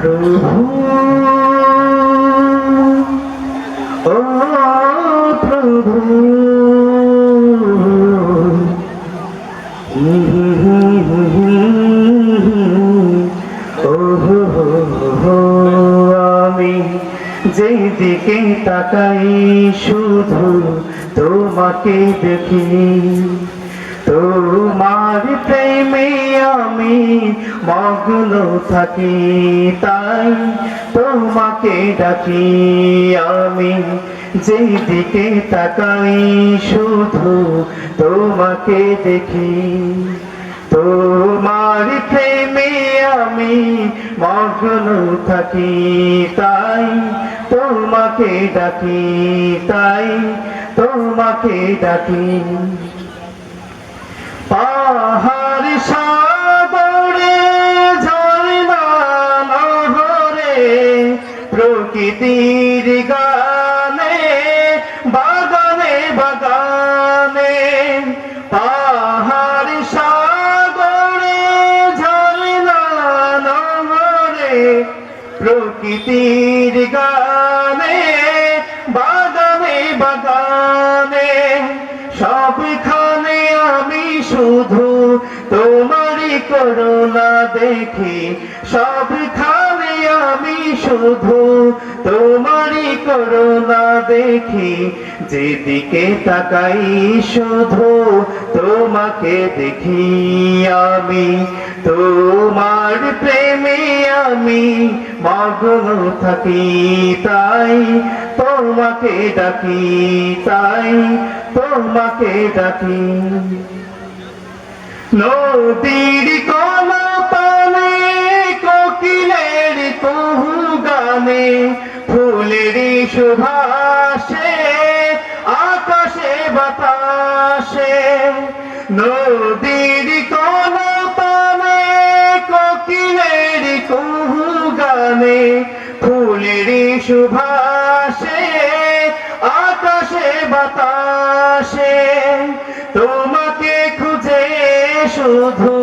প্রভু ও প্রভু আমি যেই দিকে তাকাই শুধু তোমাকে দেখি। তোমার আমি মগ্ন থাকি, তাই তোমাকে ডাকি। আমি যেই দিকে তাকাই, শুধু তোমাকে দেখি। তোমার প্রেমে আমি মগ্ন থাকি, তাই তোমাকে ডাকি, তাই তোমাকে ডাকি। পাহাড় প্রকৃতির গানে, বাগানে বাগানে, পাহাড় সাগরে, ঝর্ণা নহরে প্রকৃতির গানে, বাগানে বাগানে, সবখানে আমি শুধু তোমারই করুণা দেখি, সবখানে আমি শুধু তোমারই করুণা দেখি। যেদিকে তাকাই শুধু তোমাকে দেখি আমি। তোমার প্রেমে আমি মগ্ন থাকি তাই তোমাকে ডাকি, তাই তোমাকে ডাকি। নদীর কোন সুভাষে আকাশে বাতাসে, নদীর কোন পানে, কোকিলের কুহু গানে, ফুলের সুভাষে, আকাশে বাতাসে। তোমাকে খুঁজে শুধু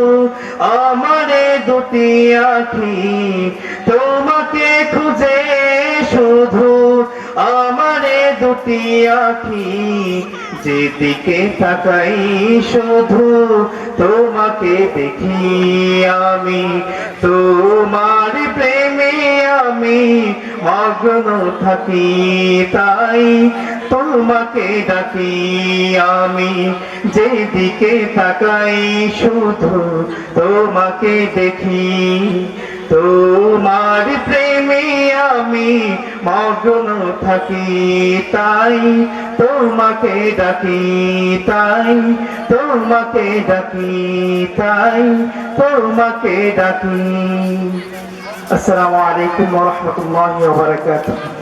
আমারে দুটি আখি, তোমাকে খুঁজে দুটি আখি, যেদিকে তাকাই শুধু তোমাকে দেখি আমি। তোমার প্রেমে আমি মগ্ন থাকি, তাই তোমাকে ডাকি আমি। যেদিকে তাকাই শুধু তোমাকে দেখি, তোমার প্রেমে আমি মগ্ন থাকি, তাই তোমাকে ডাকি, তাই তোমাকে ডাকি, তাই তোমাকে ডাকি। আসসালামু আলাইকুম ওয়া রাহমাতুল্লাহি ওয়া বারাকাতুহু।